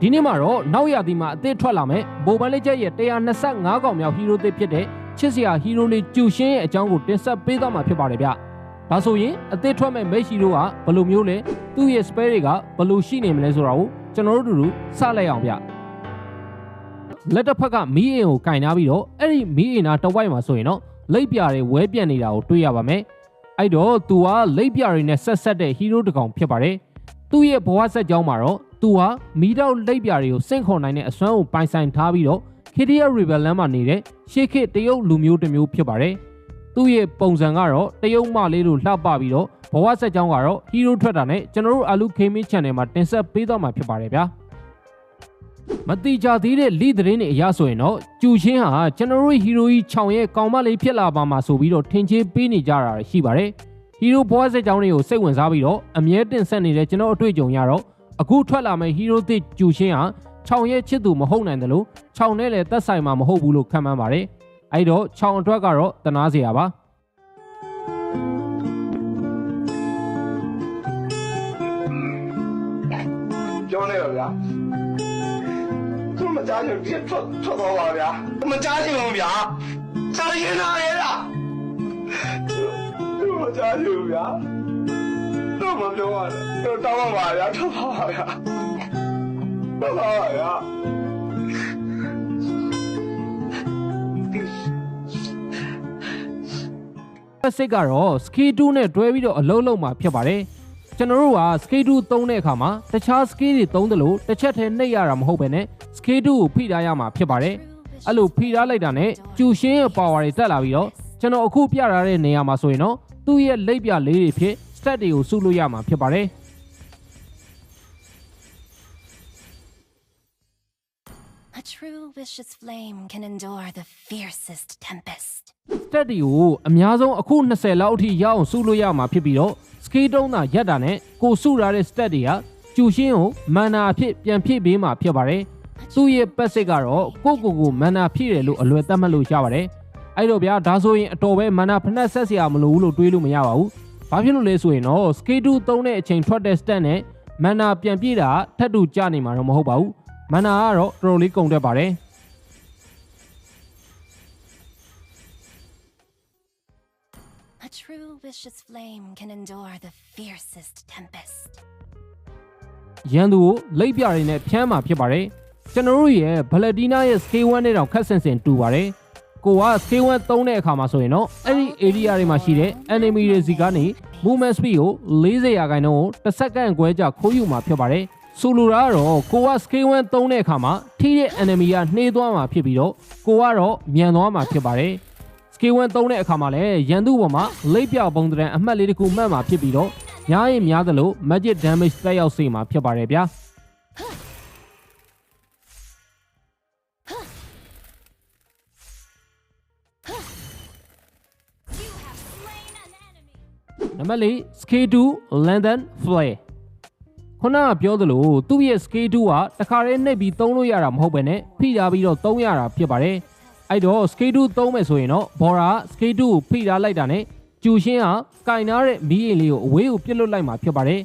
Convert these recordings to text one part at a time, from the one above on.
ဒီနေ့မှာတော့နောက်ရာသီမှာအသစ်ထွက်လာမဲ့ဘိုဘန်လေးချက်ရဲ့125កောင်မြောက်ဟီးရိုးသစ်ဖြစ်တဲ့ချစ်စရာဟီးရိုးလေးကျူရှင်းရဲ့အကြောင်းကိုတင်ဆက်ပေးသွားမှာဖြစ်ပါတယ်ဗျ။ဒါဆိုရင်အသစ်ထွက်မဲ့မိတ်ရှီတို့ကဘယ်လိုမျိုးလဲသူ့ရဲ့ spare တွေကဘယ်လိုရှိနေမလဲဆိုတာကိုကျွန်တော်တို့တို့စလိုက်အောင်ဗျ။လက်တစ်ဖက်ကမီးအင်ကိုကင်ထားပြီးတော့အဲ့ဒီမီးအင်နာတစ်ဝိုက်မှာဆိုရင်တော့လိပ်ပြာတွေဝဲပြန့်နေတာကိုတွေ့ရပါမယ်။အဲ့တော့သူကလိပ်ပြာတွေနဲ့ဆက်ဆက်တဲ့ဟီးရိုးတစ်ကောင်ဖြစ်ပါတယ်။ သူ့ရဲ့ဘဝဆက်ကြောင်းမှာတော့သူဟာမီးတောက်လိပ်ပြာတွေကိုစင့်ခေါ်နိုင်တဲ့အစွမ်းကိုပိုင်ဆိုင်ထားပြီးတော့ KDR Rebel လမ်းမှာနေတဲ့ရှေးခေတ်တရုတ်လူမျိုးတစ်မျိုးဖြစ်ပါတယ်။သူ့ရဲ့ပုံစံကတော့တရုတ်မလေးလိုလှပပြီးတော့ဘဝဆက်ကြောင်းကတော့ဟီးရိုးထွက်တာနဲ့ကျွန်တော်တို့အလူခေမင်း channel မှာတင်ဆက်ပေးသွားမှာဖြစ်ပါတယ်ဗျာ။မတိကြသေးတဲ့လိသတင်းတွေအရဆိုရင်တော့ကျူချင်းဟာကျွန်တော်တို့ဟီရိုကြီး6ရဲ့ကောင်မလေးဖြစ်လာပါမှာဆိုပြီးတော့ထင်ချေပေးနေကြတာရှိပါတယ်။ ဟီရိုဘဝဆက်ကြောင်းတွေကိုစိတ်ဝင်စားပြီးတော့အမြဲတင်ဆက်နေတဲ့ကျွန်တော်အတွေ့အကြုံရတော့အခုထွက်လာမယ့်ဟီရိုသစ်ကျူချင်းဟာ6ရဲ့ချစ်သူမဟုတ်နိုင်တယ်လို့6နဲ့လည်းသက်ဆိုင်မှာမဟုတ်ဘူးလို့ခံမှန်းပါတယ်။အဲ့တော့6အတွက်ကတော့တနာစရာပါ။ပြောနေပါဗျာသူမကြားချင်ပြစ်ထွက်ထွက်သွားပါဗျာမကြားချင်ဘူးဗျာစားရင်နာရဲလား သူမကြားချင်ဘူးဗျာတော့မပြောပါနဲ့တော့တောင်းပါဗျာထွက်ပါဗျာထွက်ပါဗျာစစ်ကတော့ skate 2နဲ့တွဲပြီးတော့အလုံးလုံးမှာဖြစ်ပါတယ်ကျွန်တော်တို့က skate 2သုံးတဲ့အခါမှာတခြား skate တွေသုံးတယ်လို့တစ်ချက်တည်းနှိပ်ရတာမဟုတ်ပဲね skate 2ကိုဖိထားရမှာဖြစ်ပါတယ်အဲ့လိုဖိထားလိုက်တာနဲ့ကျူရှင်းရဲ့ power တွေတက်လာပြီးတော့ကျွန်တော်အခုပြထားတဲ့နေရာမှာဆိုရင်တော့ သူ့ရဲ့လိပ်ပြလေးတွေဖြစ် stat တွေကိုစုလို့ရမှာဖြစ်ပါတယ် A true vicious flame can endure the fiercest tempest. stat တွေကိုအများဆုံးအခု20လောက်အထိရအောင်စုလို့ရမှာဖြစ်ပြီးတော့ skate တုံးတာရက်တာနဲ့ကိုစုထားတဲ့ stat တွေကကျူရှင်းကိုမန်နာအဖြစ်ပြန်ဖြည့်ပေးမှာဖြစ်ပါတယ်သူ့ရဲ့ပတ်စစ်ကတော့ကိုကိုကိုမန်နာဖြည့်တယ်လို့အလွယ်သတ်မှတ်လို့ရပါတယ် အဲ့တော့ဗျာဒါဆိုရင်အတော်ပဲမန်နာဖက်ဆက်စရာမလိုဘူးလို့တွေးလို့မရပါဘူးဘာဖြစ်လို့လဲဆိုရင်တော့ skate 2သုံးတဲ့အချိန်ထွက်တဲ့ stat နဲ့မန်နာပြန်ပြည့်တာထပ်တူကျနေမှာတော့မဟုတ်ပါဘူးမန်နာကတော့တော်တော်လေးကုန်တတ်ပါတယ် A true vicious flame can endure the fiercest tempest. ရန်သူကိုလိပ်ပြတွေနဲ့ဖျန်းမှာဖြစ်ပါတယ်ကျွန်တော်တို့ရဲ့ဗလက်တီနာရဲ့ scale 1နဲ့တောင်ခက်ဆင်ဆင်တူပါတယ် ကိုက scale 1သုံးတဲ့အခါမှာဆိုရင်တော့အဲ့ဒီ area တွေမှာရှိတဲ့ enemy တွေစီကနေ movement speed ကို40ရာခိုင်နှုန်းကိုတစ်စက္ကန့်ခွဲကြာခိုးယူမှာဖြစ်ပါတယ်ဆိုလိုတာကတော့ကိုက scale 1သုံးတဲ့အခါမှာထိတဲ့ enemy ကနှေးသွားမှာဖြစ်ပြီးတော့ကိုကတော့မြန်သွားမှာဖြစ်ပါတယ် scale 1သုံးတဲ့အခါမှာလည်းရန်သူပေါ်မှာလိပ်ပြပုံတံအမှတ်လေးတစ်ခုမှတ်မှာဖြစ်ပြီးတော့များရင်များသလို magic damage တက်ရောက်စေမှာဖြစ်ပါတယ်ဗျာ နံပါတ်၄ scale 2 lengthen flare ခုနကပြောသလိုသူ့ရဲ့ scale 2ကတခါတည်းနှိပ်ပြီးသုံးလို့ရတာမဟုတ်ပဲနဲ့ဖိထားပြီးတော့သုံးရတာဖြစ်ပါတယ်အဲ့တော့ scale 2သုံးမယ်ဆိုရင်တော့ border scale 2ကိုဖိထားလိုက်တာနဲ့ကျူရှင်းဟာကင်နာတဲ့မီးရင်လေးကိုအဝေးကိုပြစ်လွတ်လိုက်မှာဖြစ်ပါတယ်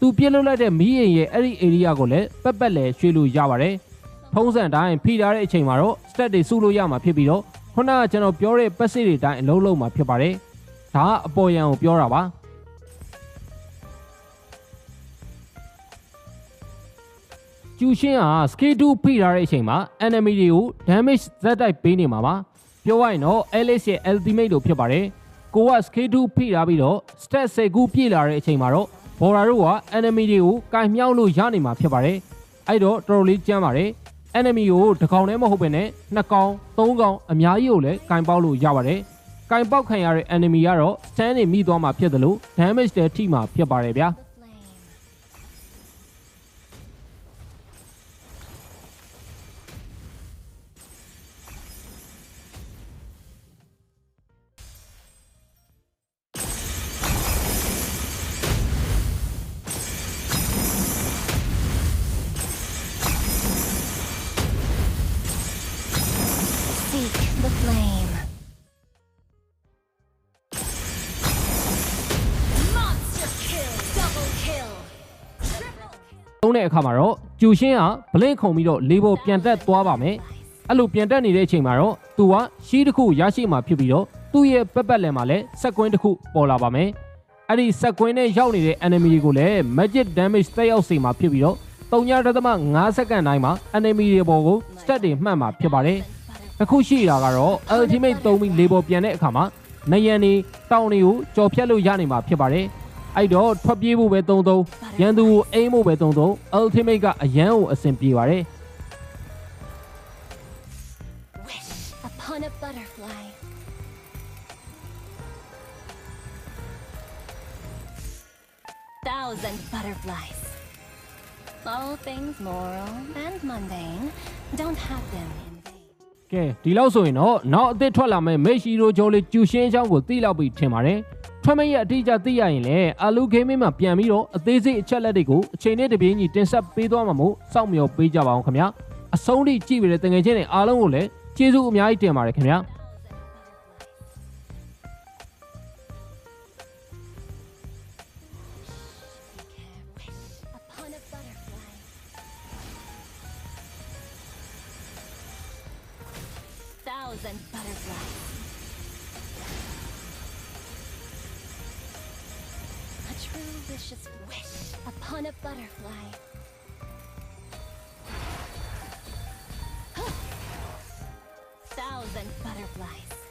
သူပြစ်လွတ်လိုက်တဲ့မီးရင်ရဲ့အဲ့ဒီ area ကိုလည်းပက်ပက်လဲရွှေ့လို့ရပါတယ်ထုံးစံတိုင်းဖိထားတဲ့အချိန်မှာတော့ stat တွေစုလို့ရမှာဖြစ်ပြီးတော့ခုနကကျွန်တော်ပြောတဲ့ပတ်စစ်တွေတိုင်းအလုံးလုံးမှာဖြစ်ပါတယ် ဒါကအပေါ်ယံကိုပြောတာပါကျူရှင်းဟာ scale 2ဖိထားတဲ့အချိန်မှာ enemy တွေကို damage ဇက်တိုက်ပေးနေမှာပါပြောရရင်တော့ Alice ရဲ့ ultimate လို့ဖြစ်ပါတယ်ကိုက scale 2ဖိထားပြီးတော့ stat 10ခုပြည့်လာတဲ့အချိန်မှာတော့ border တို့က enemy တွေကိုကင်မြောက်လို့ရနေမှာဖြစ်ပါတယ်အဲ့တော့တော်တော်လေးကြမ်းပါတယ် enemy ကိုတစ်ကောင်တည်းမဟုတ်ပဲနဲ့နှစ်ကောင်သုံးကောင်အများကြီးကိုလည်းကင်ပေါက်လို့ရပါတယ် ကင်ပေါက်ခံရတဲ့ enemy ကတော့ stand နေမိသွားမှာဖြစ်တယ်လို့ damage တွေထိမှာဖြစ်ပါတယ်ဗျာ The flame. Seek the flame. တဲ့အခါမှာတော့ကျူရှင်းဟာဘလင့်ခုံပြီးတော့လေးပေါ်ပြန်တက်သွားပါမယ်အဲ့လိုပြန်တက်နေတဲ့အချိန်မှာတော့သူကရှီးတစ်ခုရရှိမှဖြစ်ပြီးတော့သူ့ရဲ့ပက်ပက်လယ်မှာလည်းစက်ကွင်းတစ်ခုပေါ်လာပါမယ်အဲ့ဒီစက်ကွင်းနဲ့ရောက်နေတဲ့ enemy တွေကိုလည်း magic damage တက်ရောက်စေမှာဖြစ်ပြီးတော့3.5စက္ကန့်တိုင်းမှာ enemy တွေပေါ်ကို stat တွေမှတ်မှာဖြစ်ပါတယ်အခုရှိတာကတော့ ultimate သုံးပြီးလေးပေါ်ပြန်တဲ့အခါမှာနယံနေတောင်တွေကိုကြော်ဖြတ်လို့ရနိုင်မှာဖြစ်ပါတယ် အဲ့တော့ထွက်ပြေးဖို့ပဲသုံးသုံးရန်သူကိုအိမ်ဖို့ပဲသုံးသုံး ultimate ကအရန်ကိုအဆင်ပြေပါတယ် Wish upon a butterfly. Thousand butterflies. All things moral and mundane don't happen in vain. ကဲဒီလောက်ဆိုရင်တော့နောက်အသစ်ထွက်လာမဲ့မေရှီရိုဂျိုလေးကျူရှင်းချောင်းကိုသိလောက်ပြီးထင်ပါတယ် ထွက်မဲ့ရအတိအကျသိရရင်လည်းအာလူဂိမ်းမင်းမှာပြန်ပြီးတော့အသေးစိတ်အချက်လက်တွေကိုအချိန်နဲ့တပြေးညီတင်ဆက်ပေးသွားမှာမို့စောင့်မျှော်ပေးကြပါအောင်ခင်ဗျာအဆုံးထိကြည့်ပြီးတဲ့တငယ်ချင်းတွေအားလုံးကိုလည်းကျေးဇူးအများကြီးတင်ပါတယ်ခင်ဗျာ Wish upon a butterfly. Thousand butterflies. A true vicious wish upon a butterfly. Thousand butterflies.